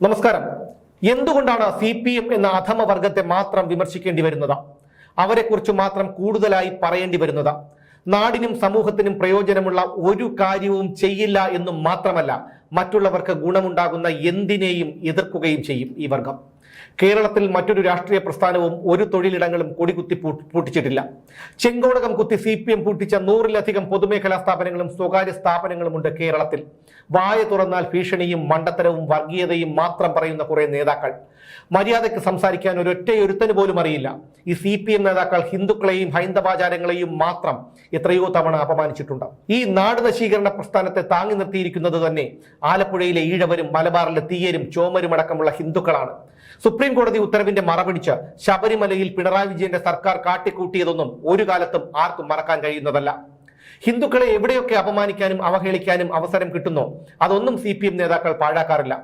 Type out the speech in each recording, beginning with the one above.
നമസ്കാരം. എന്തുകൊണ്ടാണ് C P M എന്ന അധമ വർഗത്തെ മാത്രം വിമർശിക്കേണ്ടി വരുന്നത്? അവരെക്കുറിച്ച് മാത്രം കൂടുതലായി പറയേണ്ടി വരുന്നത് നാടിനും സമൂഹത്തിനും പ്രയോജനമുള്ള ഒരു കാര്യവും ചെയ്യില്ല എന്നും മാത്രമല്ല മറ്റുള്ളവർക്ക് ഗുണമുണ്ടാകുന്ന എന്തിനേയും എതിർക്കുകയും ചെയ്യും ഈ വർഗം. കേരളത്തിൽ മറ്റൊരു രാഷ്ട്രീയ പ്രസ്ഥാനവും ഒരു തൊഴിലിടങ്ങളും കൊടികുത്തി പൂട്ട് പൂട്ടിച്ചിട്ടില്ല. ചെങ്കോടകം കുത്തി സി പി എം പൂട്ടിച്ച നൂറിലധികം പൊതുമേഖലാ സ്ഥാപനങ്ങളും സ്വകാര്യ സ്ഥാപനങ്ങളുമുണ്ട് കേരളത്തിൽ. വായ തുറന്നാൽ ഭീഷണിയും മണ്ടത്തരവും വർഗീയതയും മാത്രം പറയുന്ന കുറെ നേതാക്കൾ. മര്യാദയ്ക്ക് സംസാരിക്കാൻ ഒരൊറ്റയൊരുത്തന് പോലും അറിയില്ല. ഈ സി പി എം നേതാക്കൾ ഹിന്ദുക്കളെയും ഹൈന്ദവാചാരങ്ങളെയും മാത്രം എത്രയോ തവണ അപമാനിച്ചിട്ടുണ്ട്. ഈ നാട് നശീകരണ പ്രസ്ഥാനത്തെ താങ്ങി നിർത്തിയിരിക്കുന്നത് തന്നെ ആലപ്പുഴയിലെ ഈഴവരും മലബാറിലെ തീയരും ചോമരും അടക്കമുള്ള ഹിന്ദുക്കളാണ്. സുപ്രീം കോടതി ഉത്തരവിന്റെ മറപിടിച്ച് ശബരിമലയിൽ പിണറായി വിജയന്റെ സർക്കാർ കാട്ടിക്കൂട്ടിയതൊന്നും ഒരു കാലത്തും ആർക്കും മറക്കാൻ കഴിയുന്നതല്ല. ഹിന്ദുക്കളെ എവിടെയൊക്കെ അപമാനിക്കാനും അവഹേളിക്കാനും അവസരം കിട്ടുന്നോ? അതൊന്നും സി പി എം നേതാക്കൾ പാഴാക്കാറില്ല.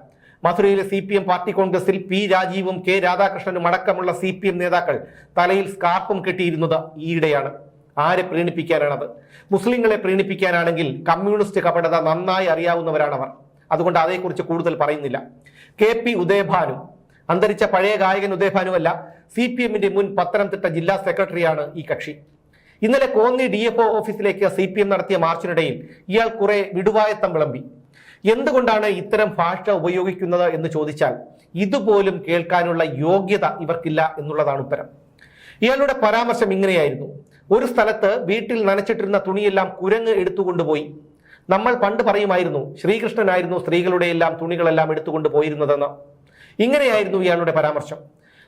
മധുരയിലെ സി പി എം പാർട്ടി കോൺഗ്രസിൽ പി രാജീവും കെ രാധാകൃഷ്ണനും അടക്കമുള്ള സി പി എം നേതാക്കൾ തലയിൽ സ്കാർപ്പും കെട്ടിയിരുന്നത് ഈയിടെയാണ്. ആരെ പ്രീണിപ്പിക്കാനാണത്? മുസ്ലിങ്ങളെ പ്രീണിപ്പിക്കാനാണെങ്കിൽ കമ്മ്യൂണിസ്റ്റ് കപടത നന്നായി അറിയാവുന്നവരാണവർ. അതുകൊണ്ട് അതേക്കുറിച്ച് കൂടുതൽ പറയുന്നില്ല. കെ പി ഉദയഭാനു അന്തരിച്ച പഴയ ഗായകൻ ഉദയഭാനുവല്ല സി പി എമ്മിന്റെ മുൻ പത്തനംതിട്ട ജില്ലാ സെക്രട്ടറിയാണ് ഈ കക്ഷി. ഇന്നലെ കോന്നി ഡി എഫ് ഒ ഓഫീസിലേക്ക് സി പി എം നടത്തിയ മാർച്ചിനിടയിൽ ഇയാൾ കുറെ വിടുവായത്തം വിളമ്പി. എന്തുകൊണ്ടാണ് ഇത്തരം ഭാഷ ഉപയോഗിക്കുന്നത് എന്ന് ചോദിച്ചാൽ ഇതുപോലും കേൾക്കാനുള്ള യോഗ്യത ഇവർക്കില്ല എന്നുള്ളതാണ് ഉത്തരം. ഇയാളുടെ പരാമർശം ഇങ്ങനെയായിരുന്നു. ഒരു സ്ഥലത്ത് വീട്ടിൽ നനച്ചിട്ടിരുന്ന തുണിയെല്ലാം കുരങ്ങ് എടുത്തുകൊണ്ടുപോയി. നമ്മൾ പണ്ട് പറയുമായിരുന്നു ശ്രീകൃഷ്ണനായിരുന്നു സ്ത്രീകളുടെ എല്ലാം തുണികളെല്ലാം എടുത്തുകൊണ്ട് പോയിരുന്നതെന്ന് ഇങ്ങനെയായിരുന്നു ഇയാളുടെ പരാമർശം.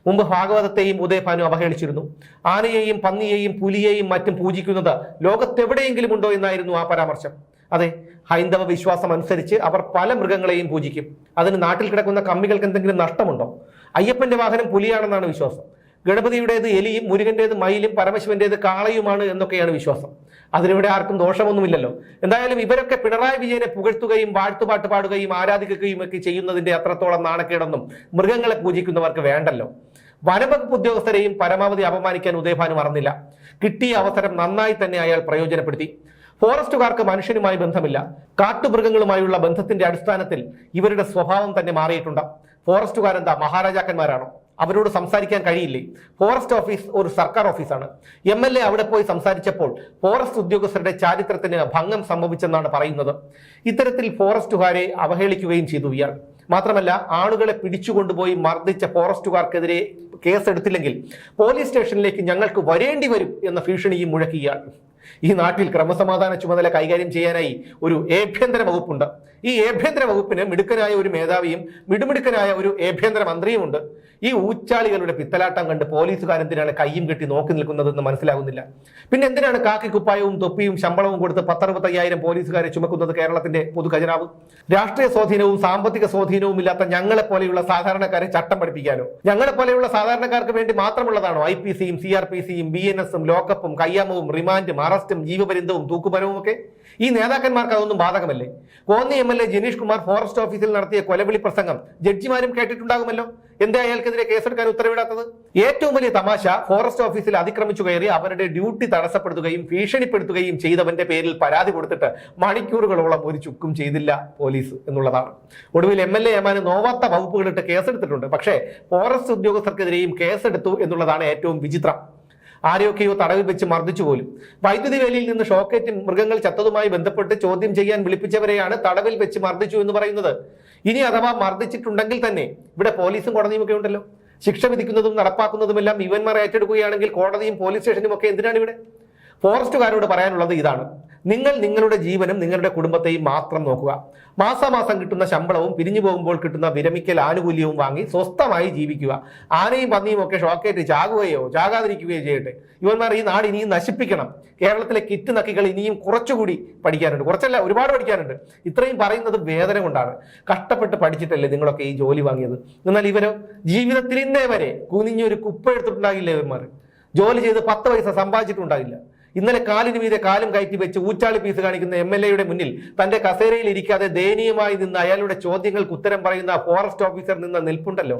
മുമ്പ് ഭാഗവതത്തെയും ഉദയഭാനു അവഹേളിച്ചിരുന്നു. ആനയെയും പന്നിയെയും പുലിയെയും മറ്റും പൂജിക്കുന്നത് ലോകത്തെവിടെയെങ്കിലും ഉണ്ടോ എന്നായിരുന്നു ആ പരാമർശം. അതെ ഹൈന്ദവ വിശ്വാസം അനുസരിച്ച് അവർ പല മൃഗങ്ങളെയും പൂജിക്കും. അതിന് നാട്ടിൽ കിടക്കുന്ന കമ്മികൾക്ക് എന്തെങ്കിലും നഷ്ടമുണ്ടോ? അയ്യപ്പന്റെ വാഹനം പുലിയാണെന്നാണ് വിശ്വാസം. ഗണപതിയുടേത് എലിയും മുരുകന്റേത് മയിലും പരമശിവന്റേത് കാളയുമാണ് എന്നൊക്കെയാണ് വിശ്വാസം. അതിനിവിടെ ആർക്കും ദോഷമൊന്നുമില്ലല്ലോ. എന്തായാലും ഇവരൊക്കെ പിണറായി വിജയനെ പുകഴ്ത്തുകയും വാഴ്ത്തുപാട്ട് പാടുകയും ആരാധിക്കുകയും ഒക്കെ ചെയ്യുന്നതിന്റെ അത്രത്തോളം നാണക്കേടൊന്നും മൃഗങ്ങളെ പൂജിക്കുന്നവർക്ക് വേണ്ടല്ലോ. വനവകുപ്പ് ഉദ്യോഗസ്ഥരെയും പരമാവധി അപമാനിക്കാൻ ഉദയഭാനു മറന്നില്ല. കിട്ടിയ അവസരം നന്നായി തന്നെ അയാൾ പ്രയോജനപ്പെടുത്തി. ഫോറസ്റ്റുകാർക്ക് മനുഷ്യനുമായി ബന്ധമില്ല. കാട്ടുമൃഗങ്ങളുമായുള്ള ബന്ധത്തിന്റെ അടിസ്ഥാനത്തിൽ ഇവരുടെ സ്വഭാവം തന്നെ മാറിയിട്ടുണ്ട്. ഫോറസ്റ്റുകാരെന്താ മഹാരാജാക്കന്മാരാണോ? അവരോട് സംസാരിക്കാൻ കഴിയില്ലേ? ഫോറസ്റ്റ് ഓഫീസ് ഒരു സർക്കാർ ഓഫീസാണ്. എം എൽ എ അവിടെ പോയി സംസാരിച്ചപ്പോൾ ഫോറസ്റ്റ് ഉദ്യോഗസ്ഥരുടെ ചാരിത്രത്തിന് ഭംഗം സംഭവിച്ചെന്നാണ് പറയുന്നത്. ഇത്തരത്തിൽ ഫോറസ്റ്റുകാരെ അവഹേളിക്കുകയും ചെയ്തു ഇയാൾ. മാത്രമല്ല ആളുകളെ പിടിച്ചുകൊണ്ടുപോയി മർദ്ദിച്ച ഫോറസ്റ്റുകാർക്കെതിരെ കേസെടുത്തില്ലെങ്കിൽ പോലീസ് സ്റ്റേഷനിലേക്ക് ഞങ്ങൾക്ക് വരേണ്ടി വരും എന്ന ഭീഷണിയും മുഴക്കി ഇയാൾ. ഈ നാട്ടിൽ ക്രമസമാധാന ചുമതല കൈകാര്യം ചെയ്യാനായി ഒരു ഏഭ്യന്തര വകുപ്പുണ്ട്. ഈ ഏഭ്യന്തര വകുപ്പിന് മിടുക്കനായ ഒരു മേധാവിയും മിടുമിടുക്കനായ ഒരു ഏഭ്യന്തര മന്ത്രിയുമുണ്ട്. ഈ ഊച്ചാളികളുടെ പിത്തലാട്ടം കണ്ട് പോലീസുകാരെന്തിനാണ് കൈയും കെട്ടി നോക്കി നിൽക്കുന്നതെന്ന് മനസ്സിലാകുന്നില്ല പിന്നെ എന്തിനാണ് കാക്കി കുപ്പായവും തൊപ്പിയും ശമ്പളവും കൊടുത്ത് പത്തറുപത്തയ്യായിരം പോലീസുകാരെ ചുമക്കുന്നത് കേരളത്തിന്റെ പൊതു ഖജനാവ് രാഷ്ട്രീയ സ്വാധീനവും സാമ്പത്തിക സ്വാധീനവും ഇല്ലാത്ത ഞങ്ങളെ പോലെയുള്ള സാധാരണക്കാരെ ചട്ടം പഠിപ്പിക്കാനോ? ഞങ്ങളെ പോലെയുള്ള സാധാരണക്കാർക്ക് വേണ്ടി മാത്രമുള്ളതാണോ ഐ പി സിയും സി ആർ പി സിയും ബി എൻ എസും ലോക്കപ്പും കയ്യാമവും റിമാൻഡും അറസ്റ്റും ജീവപര്യന്തവും തൂക്കുപരവും ഒക്കെ ഈ നേതാക്കന്മാർക്ക് അതൊന്നും ബാധകമല്ലേ? Konni M L A Janeesh Kumar forest ഓഫീസിൽ നടത്തിയ കൊലവിളി പ്രസംഗം ജഡ്ജിമാരും കേട്ടിട്ടുണ്ടാകുമല്ലോ. എന്താ അയാൾക്കെതിരെ കേസെടുക്കാൻ ഉത്തരവിടാത്തത്? ഏറ്റവും വലിയ തമാശ ഫോറസ്റ്റ് ഓഫീസിൽ അതിക്രമിച്ചു കയറി അവരുടെ ഡ്യൂട്ടി തടസ്സപ്പെടുത്തുകയും ഭീഷണിപ്പെടുത്തുകയും ചെയ്തവന്റെ പേരിൽ പരാതി കൊടുത്തിട്ട് മണിക്കൂറുകളോളം ഒരു ചുക്കും ചെയ്തില്ല പോലീസ് എന്നുള്ളതാണ്. ഒടുവിൽ എം എൽ എ എമാന് നോവാത്ത വകുപ്പുകളിട്ട് കേസെടുത്തിട്ടുണ്ട്. പക്ഷേ ഫോറസ്റ്റ് ഉദ്യോഗസ്ഥർക്കെതിരെയും കേസെടുത്തു എന്നുള്ളതാണ് ഏറ്റവും വിചിത്രം. ആരെയൊക്കെയോ തടവിൽ വെച്ച് മർദ്ദിച്ചു പോലും. വൈദ്യുതി വേലിയിൽ നിന്ന് ഷോക്കേറ്റ് മൃഗങ്ങൾ ചത്തതുമായി ബന്ധപ്പെട്ട് ചോദ്യം ചെയ്യാൻ വിളിപ്പിച്ചവരെയാണ് തടവിൽ വെച്ച് മർദ്ദിച്ചു എന്ന് പറയുന്നത്. ഇനി അഥവാ മർദ്ദിച്ചിട്ടുണ്ടെങ്കിൽ തന്നെ ഇവിടെ പോലീസും കോടതിയും ഒക്കെ ഉണ്ടല്ലോ. ശിക്ഷ വിധിക്കുന്നതും നടപ്പാക്കുന്നതുമെല്ലാം ഇവന്മാർ ഏറ്റെടുക്കുകയാണെങ്കിൽ കോടതിയും പോലീസ് സ്റ്റേഷനും ഒക്കെ എന്തിനാണ് ഇവിടെ ഫോറസ്റ്റുകാരോട് പറയാനുള്ളത് ഇതാണ്. നിങ്ങൾ നിങ്ങളുടെ ജീവനും നിങ്ങളുടെ കുടുംബത്തെയും മാത്രം നോക്കുക. മാസാമാസം കിട്ടുന്ന ശമ്പളവും പിരിഞ്ഞു പോകുമ്പോൾ കിട്ടുന്ന വിരമിക്കൽ ആനുകൂല്യവും വാങ്ങി സ്വസ്ഥമായി ജീവിക്കുക. ആനയും പന്നിയും ഒക്കെ ഷോക്കേറ്റ് ചാകുകയോ ചാകാതിരിക്കുകയോ ചെയ്യട്ടെ. ഇവന്മാർ ഈ നാട് ഇനിയും നശിപ്പിക്കണം. കേരളത്തിലെ കിറ്റ് നക്കികൾ ഇനിയും കുറച്ചുകൂടി പഠിക്കാനുണ്ട്. കുറച്ചല്ല ഒരുപാട് പഠിക്കാനുണ്ട്. ഇത്രയും പറയുന്നത് വേദന കൊണ്ടാണ്. കഷ്ടപ്പെട്ട് പഠിച്ചിട്ടല്ലേ നിങ്ങളൊക്കെ ഈ ജോലി വാങ്ങിയത്? എന്നാൽ ഇവരോ ജീവിതത്തിൽ ഇന്നേ വരെ കുനിഞ്ഞൊരു കുപ്പ എടുത്തിട്ടുണ്ടാകില്ല ഇവന്മാർ ജോലി ചെയ്ത് പത്ത് പൈസ സമ്പാദിച്ചിട്ടുണ്ടാകില്ല. ഇന്നലെ കാലിന് മീതെ കാലും കയറ്റി വെച്ച് ഊച്ചാളി പീസ് കാണിക്കുന്ന എം എൽ എയുടെ മുന്നിൽ തന്റെ കസേരയിൽ ഇരിക്കാതെ ദയനീയമായി നിന്ന് അയാളുടെ ചോദ്യങ്ങൾക്ക് ഉത്തരം പറയുന്ന ഫോറസ്റ്റ് ഓഫീസർ നിന്ന നിൽപ്പുണ്ടല്ലോ.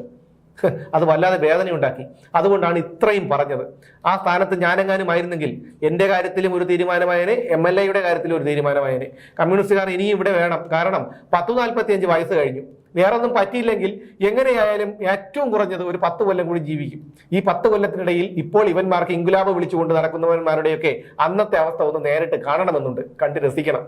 അത് വല്ലാതെ വേദനയുണ്ടാക്കി. അതുകൊണ്ടാണ് ഇത്രയും പറഞ്ഞത്. ആ സ്ഥാനത്ത് ഞാനെങ്ങാനും ആയിരുന്നെങ്കിൽ എന്റെ കാര്യത്തിലും ഒരു തീരുമാനമായനെ എം എൽ എയുടെ കാര്യത്തിലും ഒരു തീരുമാനമായനെ. കമ്മ്യൂണിസ്റ്റുകാർ ഇനിയും ഇവിടെ വേണം. കാരണം പത്തു നാൽപ്പത്തി അഞ്ച് വയസ്സ് കഴിഞ്ഞു. വേറൊന്നും പറ്റിയില്ലെങ്കിൽ എങ്ങനെയായാലും ഏറ്റവും കുറഞ്ഞത് ഒരു പത്ത് കൊല്ലം കൂടി ജീവിക്കും. ഈ പത്ത് കൊല്ലത്തിനിടയിൽ ഇപ്പോൾ ഇവന്മാർക്ക് ഇൻകുലാബ് വിളിച്ചുകൊണ്ട് നടക്കുന്നവന്മാരുടെയൊക്കെ അന്നത്തെ അവസ്ഥ ഒന്ന് നേരിട്ട് കാണണമെന്നുണ്ട്. കണ്ട് രസിക്കണം.